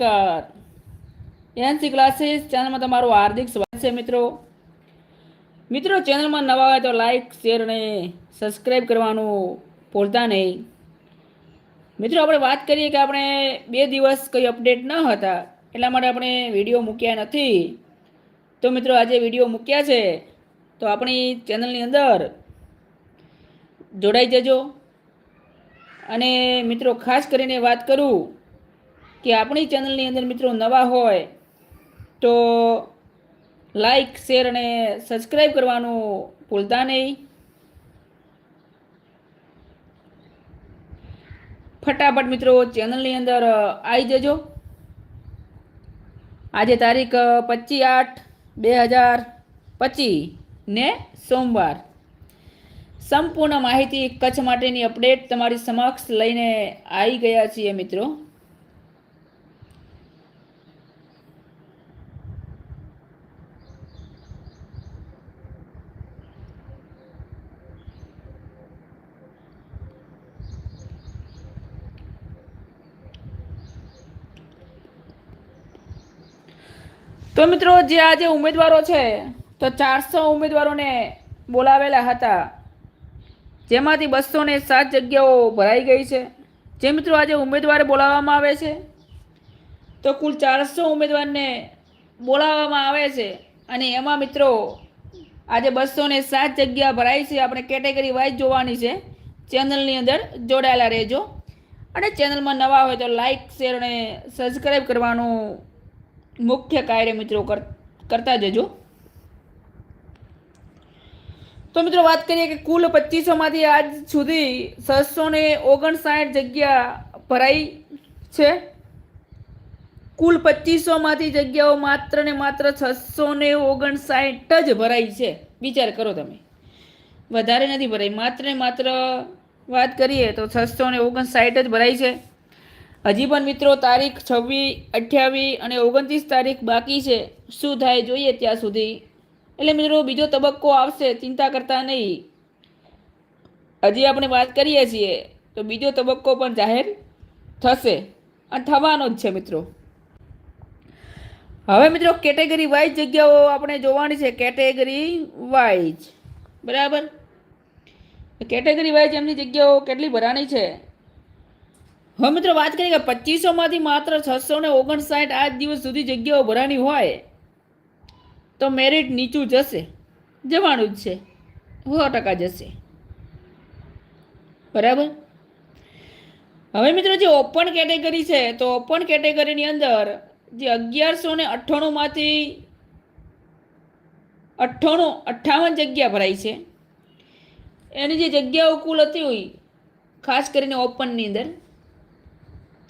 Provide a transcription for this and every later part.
નમસ્કાર. NC classes ચેનલમાં તમારું હાર્દિક સ્વાગત છે મિત્રો. મિત્રો, ચેનલમાં નવા હોય તો લાઈક, શેર અને સબસ્ક્રાઈબ કરવાનું ભૂલતા નહીં. મિત્રો, આપણે વાત કરીએ કે આપણે બે દિવસ કંઈ અપડેટ ન હતા, એટલા માટે આપણે વીડિયો મૂક્યા નથી. તો મિત્રો, આજે વીડિયો મૂક્યા છે, તો આપણી ચેનલની અંદર જોડાઈ જજો. અને મિત્રો, ખાસ કરીને વાત કરું કે આપણી ચેનલની અંદર મિત્રો નવા હોય તો લાઈક, શેર અને સબસ્ક્રાઈબ કરવાનું ભૂલતા નહીં. ફટાફટ મિત્રો ચેનલની અંદર આવી જજો. આજે તારીખ પચીસ આઠ બે હજાર પચીસ ને સોમવાર. સંપૂર્ણ માહિતી કચ્છ માટેની અપડેટ તમારી સમક્ષ લઈને આવી ગયા છીએ મિત્રો. તો મિત્રો, જે આજે ઉમેદવારો છે, તો ચારસો ઉમેદવારોને બોલાવેલા હતા. જેમાંથી બસો ને સાત જગ્યાઓ ભરાઈ ગઈ છે. જે મિત્રો આજે ઉમેદવાર બોલાવવામાં આવે છે, તો કુલ ચારસો ઉમેદવારને બોલાવવામાં આવે છે. અને એમાં મિત્રો, આજે બસો ને સાત જગ્યા ભરાઈ છે. આપણે કેટેગરી વાઇઝ જોવાની છે. ચેનલની અંદર જોડાયેલા રહેજો. અને ચેનલમાં નવા હોય તો લાઇક શેર અને સબસ્ક્રાઈબ કરવાનું મુખ્ય કાર્ય મિત્રો કર, કરતા જજો. તો મિત્રો વાત કરીએ કે કુલ પચીસોમાંથી આજ સુધી છસો ને ઓગણસાઠ જગ્યા ભરાઈ છે. કુલ પચીસોમાંથી જગ્યાઓ માત્ર ને માત્ર છસો ને ઓગણસાઠ જ ભરાઈ છે. વિચાર કરો તમે. વધારે નથી ભરાઈ. માત્ર ને માત્ર વાત કરીએ તો છસો ને ઓગણસાઠ જ ભરાઈ છે. હજી પણ મિત્રો તારીખ છવ્વીસ અઠ્યાવીસ અને ઓગણત્રીસ તારીખ બાકી છે. શું થાય જોઈએ ત્યાં સુધી? એટલે મિત્રો બીજો તબક્કો આવશે, ચિંતા કરતા નહીં. હજી આપણે વાત કરીએ છીએ, તો બીજો તબક્કો પણ જાહેર થશે અને થવાનો જ છે મિત્રો. હવે મિત્રો કેટેગરી વાઇઝ જગ્યાઓ આપણે જોવાની છે, કેટેગરી વાઇઝ. બરાબર? કેટેગરી વાઇઝ એમની જગ્યાઓ કેટલી ભરાણી છે? હવે મિત્રો વાત કરીએ કે પચીસોમાંથી માત્ર છસો ને ઓગણસાઠ આજ દિવસ સુધી જગ્યાઓ ભરાણી હોય તો મેરિટ નીચું જશે. જવાનું જ છે. સો ટકા જશે. બરાબર? હવે મિત્રો જે ઓપન કેટેગરી છે, તો ઓપન કેટેગરીની અંદર જે અગિયારસો ને અઠ્ઠાણુંમાંથી અઠ્ઠાણું, અઠ્ઠાવન જગ્યા ભરાઈ છે. એની જે જગ્યાઓ કુલ હતી હોય, ખાસ કરીને ઓપનની અંદર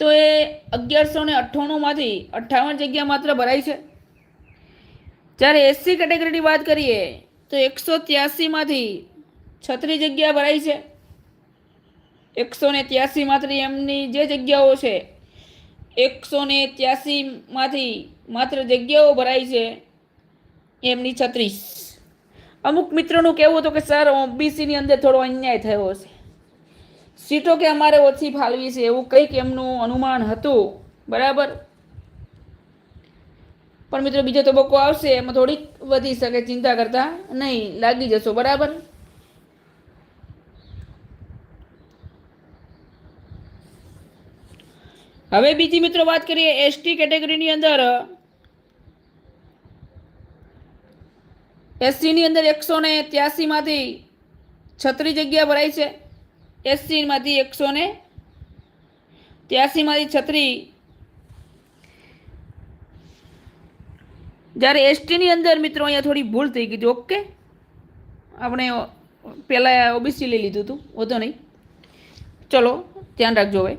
તો એ અગિયારસો ને અઠ્ઠાણુંમાંથી અઠ્ઠાવન જગ્યા માત્ર ભરાઈ છે. જ્યારે એસસી કેટેગરીની વાત કરીએ, તો એકસો ત્યાસીમાંથી છત્રીસ જગ્યા ભરાઈ છે. એકસો ને ત્યાસીમાંથી એમની જે જગ્યાઓ છે, એકસો ને ત્યાસીમાંથી માત્ર જગ્યાઓ ભરાઈ છે એમની છત્રીસ. અમુક મિત્રોનું કહેવું હતું કે, સર ઓબીસીની અંદર થોડો અન્યાય થયો છે સીટો કે અમારે ઓછી ફાળવી છે એવું કંઈક એમનું અનુમાન હતું. બરાબર? પણ મિત્રો બીજો તબક્કો આવશે, એમાં થોડીક વધી શકે ચિંતા કરતા નહીં, લાગી જશો, બરાબર? હવે બીજી મિત્રો વાત કરીએ એસટી કેટેગરીની અંદર. એસસીની અંદર એકસો ને ત્યાસીમાંથી છત્રીસ જગ્યા ભરાઈ છે. એસસીમાંથી એકસો ને ત્યાસીમાંથી છત્રીસ જ્યારે એસટીની અંદર મિત્રો અહીંયા થોડી ભૂલ થઈ ગઈ ઓકે? આપણે પહેલાં ઓબીસી લઈ લીધું હતું, વધો નહીં. ચલો, ધ્યાન રાખજો હવે.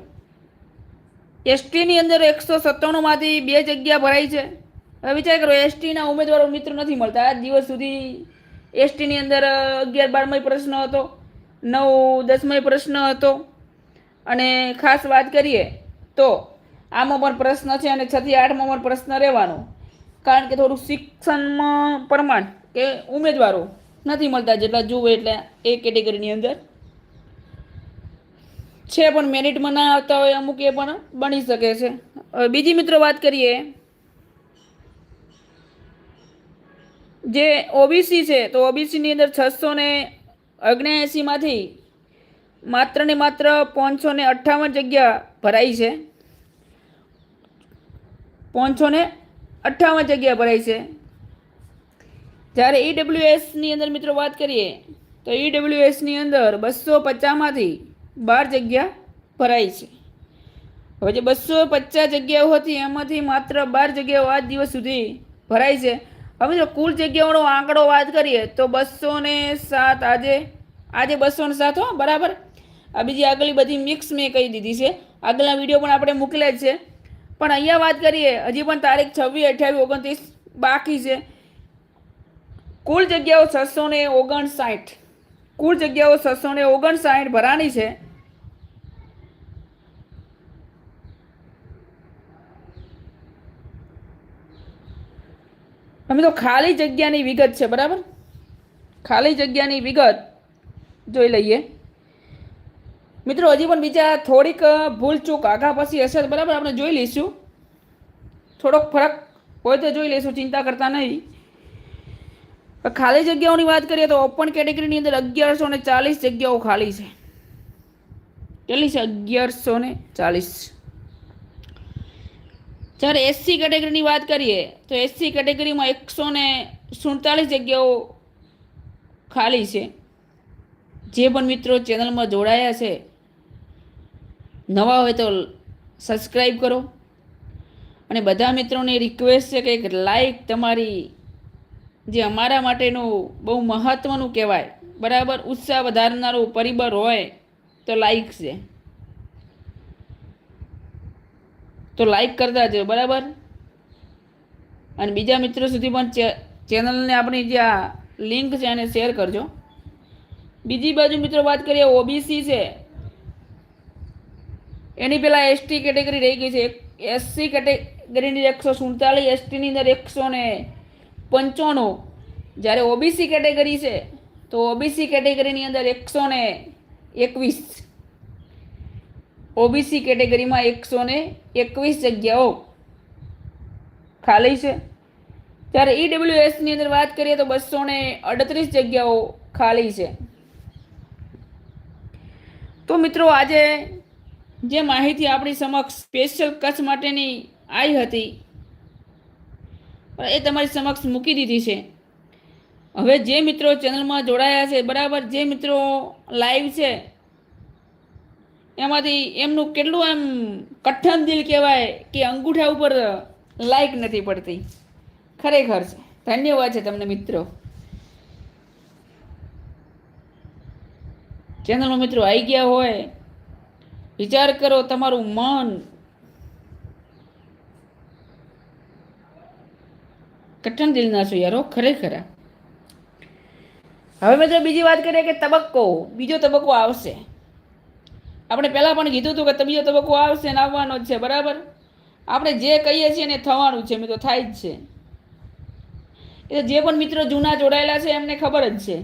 એસટીની અંદર એકસો સત્તાણુંમાંથી બે જગ્યા ભરાઈ છે. હવે વિચાર કરો, એસટીના ઉમેદવારો મિત્રો નથી મળતા. આજ દિવસ સુધી એસટીની અંદર અગિયાર બારમાય પ્રશ્ન હતો. નવ દસમય પ્રશ્ન હતો. અને ખાસ વાત કરીએ તો આમાં પણ પ્રશ્ન છે અને છથી આઠમાં પણ પ્રશ્ન રહેવાનો. કારણ કે થોડું શિક્ષણમાં પ્રમાણ કે ઉમેદવારો નથી મળતા જેટલા જુએ એટલે એ કેટેગરીની અંદર. છે પણ મેરિટમાં ના આવતા હોય અમુક એ પણ બની શકે છે. બીજી મિત્રો વાત કરીએ. જે ઓબીસી છે તો ઓબીસીની અંદર છસો ને ઓગણએંસીમાંથી માત્ર ને માત્ર પાંચસો ને અઠ્ઠાવન જગ્યા ભરાઈ છે. પાંચસો ને અઠ્ઠાવન જગ્યા ભરાઈ છે. જ્યારે ઈડબ્લ્યુએસની અંદર મિત્રો વાત કરીએ, તો ઈડબ્લ્યુએસની અંદર બસો પચાસમાંથી બાર જગ્યા ભરાઈ છે. હવે જે બસો પચાસ જગ્યાઓ હતી, એમાંથી માત્ર બાર જગ્યાઓ આજ દિવસ સુધી ભરાઈ છે. હવે જો કુલ જગ્યાઓનો આંકડો વાત કરીએ તો બસો ને સાત આજે આજે બસો ને સાત હો, બરાબર? આ બીજી આગલી બધી મિક્સ મેં કહી દીધી છે. આગળના વીડિયો પણ આપણે મોકલ્યા છે. પણ અહીંયા વાત કરીએ, હજી પણ તારીખ છવ્વીસ, અઠ્યાવીસ, ઓગણત્રીસ બાકી છે. કુલ જગ્યાઓ છસો ને ઓગણસાઠ. કુલ જગ્યાઓ છસો ને ઓગણસાઠ ભરાણી છે. અમે તો ખાલી જગ્યાની વિગત છે, બરાબર? ખાલી જગ્યાની વિગત જોઈ લઈએ. મિત્રો, હજી પણ બીજા થોડીક ભૂલચૂક આગા પછી હશે બરાબર? આપણે જોઈ લઈશું. થોડોક ફરક હોય તો જોઈ લઈશું, ચિંતા કરતા નહીં. ખાલી જગ્યાઓની વાત કરીએ તો ઓપન કેટેગરીની અંદર અગિયારસો ને ચાલીસ જગ્યાઓ ખાલી છે. કેટલી છે? અગિયારસો ને ચાલીસ. જ્યારે એસસી કેટેગરીની વાત કરીએ, તો એસસી કેટેગરીમાં એકસો ને સુડતાલીસ જગ્યાઓ ખાલી છે. જે પણ મિત્રો ચેનલમાં જોડાયા છે, નવા હોય તો સબસ્ક્રાઈબ કરો. અને બધા મિત્રોને રિક્વેસ્ટ છે કે એક લાઈક તમારી જે અમારા માટેનું બહુ મહત્ત્વનું કહેવાય, બરાબર, ઉત્સાહ વધારનારું પરિબળ હોય તો લાઈક છે. તો લાઈક કરતા જજો બરાબર? અને બીજા મિત્રો સુધી પણ ચેનલને આપણી જે આ લિંક છે એને શેર કરજો. બીજી બાજુ મિત્રો વાત કરીએ ઓબીસી છે. એની પહેલાં એસટી કેટેગરી રહી ગઈ છે. એસસી કેટેગરીની એકસો સુડતાલીસ એસટીની અંદર એકસો ને પંચાણું. જ્યારે ઓબીસી કેટેગરી છે, તો ઓબીસી કેટેગરીની અંદર એકસો ને એકવીસ. ઓબીસી કેટેગરીમાં એકસો ને એકવીસ જગ્યાઓ ખાલી છે. ત્યારે ઈડબ્લ્યુએસની અંદર વાત કરીએ તો બસો ને અડત્રીસ જગ્યાઓ ખાલી છે. તો મિત્રો આજે જે માહિતી આપણી સમક્ષ સ્પેશિયલ કચ્છ માટેની આવી હતી, એ તમારી સમક્ષ મૂકી દીધી છે. હવે જે મિત્રો ચેનલમાં જોડાયા છે, બરાબર જે મિત્રો લાઈવ છે એમાંથી એમનું કેટલું એમ કઠણ દિલ કહેવાય કે અંગૂઠા ઉપર લાઈક નથી પડતી. ખરેખર છે. ધન્યવાદ છે તમને મિત્રો. ચેનલમાં મિત્રો આવી ગયા હોય, વિચાર કરો તમારું મન કઠણ દિલના છો યારો ખરેખર હવે મિત્રો બીજી વાત કરીએ કે તબક્કો. બીજો તબક્કો આવશે. આપણે પહેલાં પણ કીધું હતું કે બીજો તબક્કો આવશે ને આવવાનો જ છે, બરાબર? આપણે જે કહીએ છીએ ને થવાનું છે, મિત્રો, થાય જ છે. એટલે જે પણ મિત્રો જૂના જોડાયેલા છે, એમને ખબર જ છે.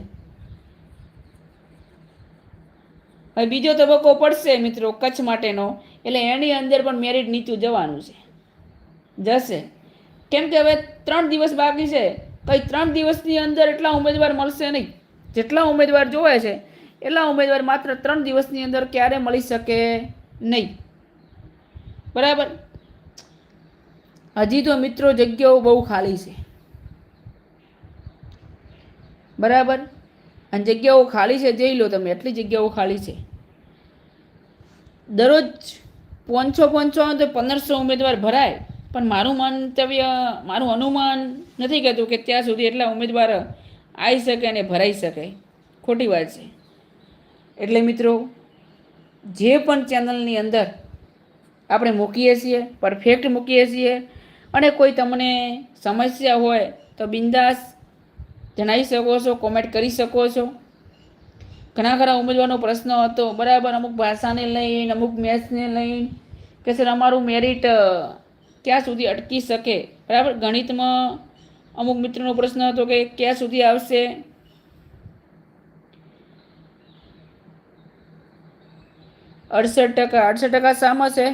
હવે બીજો તબક્કો પડશે, મિત્રો, કચ્છ માટેનો. એટલે એની અંદર પણ મેરિટ નીચું જવાનું છે. જશે. કેમ કે હવે ત્રણ દિવસ બાકી છે. કંઈ ત્રણ દિવસની અંદર એટલા ઉમેદવાર મળશે નહીં. જેટલા ઉમેદવાર જોવે છે એટલા ઉમેદવાર માત્ર ત્રણ દિવસની અંદર ક્યારે મળી શકે નહીં. બરાબર? હજી તો મિત્રો જગ્યાઓ બહુ ખાલી છે. બરાબર? અને જગ્યાઓ ખાલી છે, જઈ લો તમે, એટલી જગ્યાઓ ખાલી છે. દરરોજ પાંચસો પાંચસો તો પંદરસો ઉમેદવાર ભરાય, પણ મારું મંતવ્ય મારું અનુમાન નથી કહેતું કે ત્યાં સુધી એટલા ઉમેદવાર આવી શકે અને ભરાઈ શકે. ખોટી વાત છે. એટલે મિત્રો, જે પણ ચેનલની અંદર આપણે મૂકીએ છીએ પરફેક્ટ મૂકીએ છીએ, અને કોઈ તમને સમસ્યા હોય તો બિંદાસ જણાવી શકો છો કોમેન્ટ કરી શકો છો. ઘણા ખરા ઉમેદવારનો પ્રશ્ન હતો, બરાબર, અમુક ભાષાને લઈને, અમુક મેથ્સને લઈને, કે સર, અમારું મેરિટ ક્યાં સુધી અટકી શકે? બરાબર, ગણિતમાં અમુક મિત્રોનો પ્રશ્ન હતો કે ક્યાં સુધી આવશે? અડસઠ ટકા અડસઠ ટકા શામાં છે.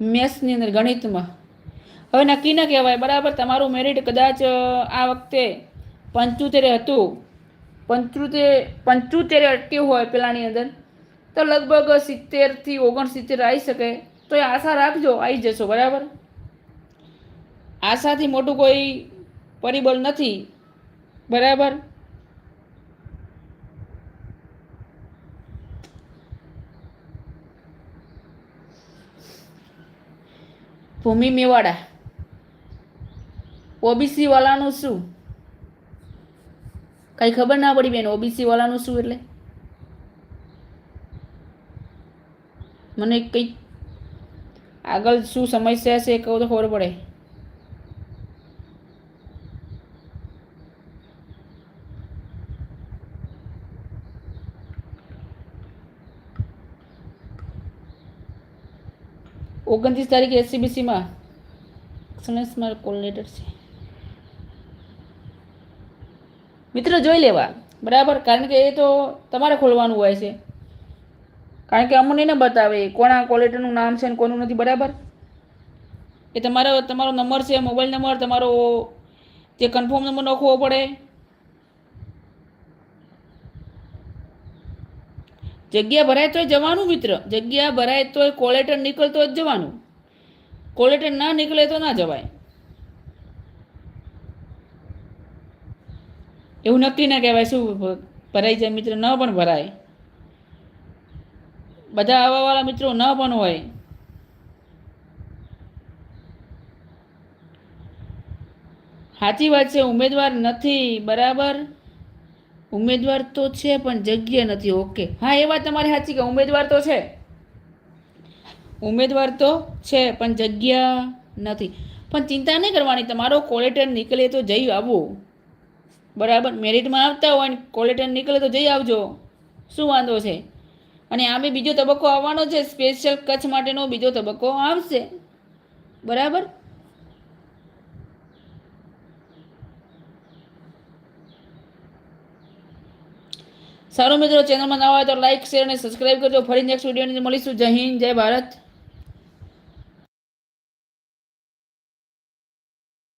મેથ્સની અંદર ગણિતમાં. હવે નક્કી ન કહેવાય, બરાબર? તમારું મેરિટ કદાચ આ વખતે પંચોતેર હતું. પંચોતેર પંચોતેર અટક્યું હોય પેલાની અંદર, તો લગભગ સિત્તેરથી ઓગણસિત્તેર આવી શકે. તો એ આશા રાખજો, આવી જશો, બરાબર? આશાથી મોટું કોઈ પરિબળ નથી. બરાબર? ભૂમિ મેવાડા. ઓબીસી વાળાનું શું? કઈ ખબર ના પડી બેન, ઓબીસી વાળાનું શું એટલે? મને કંઈક આગળ શું સમસ્યા છે એ કહું તો ખબર પડે. ઓગણત્રીસ તારીખે એસસીબીસીમાં એક્સલન્સમાં કોલ લેટર છે. મિત્રો જોઈ લેવા. બરાબર? કારણ કે એ તો તમારે ખોલવાનું હોય છે. કારણ કે અમને ન બતાવે કોના કોલેટરનું નામ છે અને કોનું નથી, બરાબર? એ તમારો તમારો નંબર છે, મોબાઈલ નંબર, તમારો જે કન્ફર્મ નંબર નાખવો પડે જગ્યા ભરાય તોય જવાનું મિત્ર. જગ્યા ભરાય તોય કોલેટર નીકળતો જ જવાનું. કોલેટર ના નીકળે તો ના જવાય. એવું નક્કી ના કહેવાય શું ભરાઈ જાય મિત્ર, ન પણ ભરાય. બધા આવવાવાળા મિત્રો ન પણ હોય. સાચી વાત છે, ઉમેદવાર નથી, બરાબર? ઉમેદવાર તો છે, પણ જગ્યા નથી. ઓકે. હા, એ વાત તમારી સાચી કે ઉમેદવાર તો છે. ઉમેદવાર તો છે, પણ જગ્યા નથી. પણ ચિંતા નહીં કરવાની, તમારો કોલેટર નીકળે તો જઈ આવવું બરાબર? મેરિટમાં આવતા હોય ને કોલેટર નીકળે તો જઈ આવજો. શું વાંધો છે? અને આમે બીજો તબક્કો આવવાનો છે સ્પેશિયલ કચ્છ માટેનો બીજો તબક્કો આવશે. બરાબર? સારું મિત્રો ચેનલમાં નવા હોય તો લાઈક શેર અને સબસ્ક્રાઈબ કરજો. ફરી નેક્સ્ટ વિડીયોની મળીશું. જય હિન્દ, જય ભારત.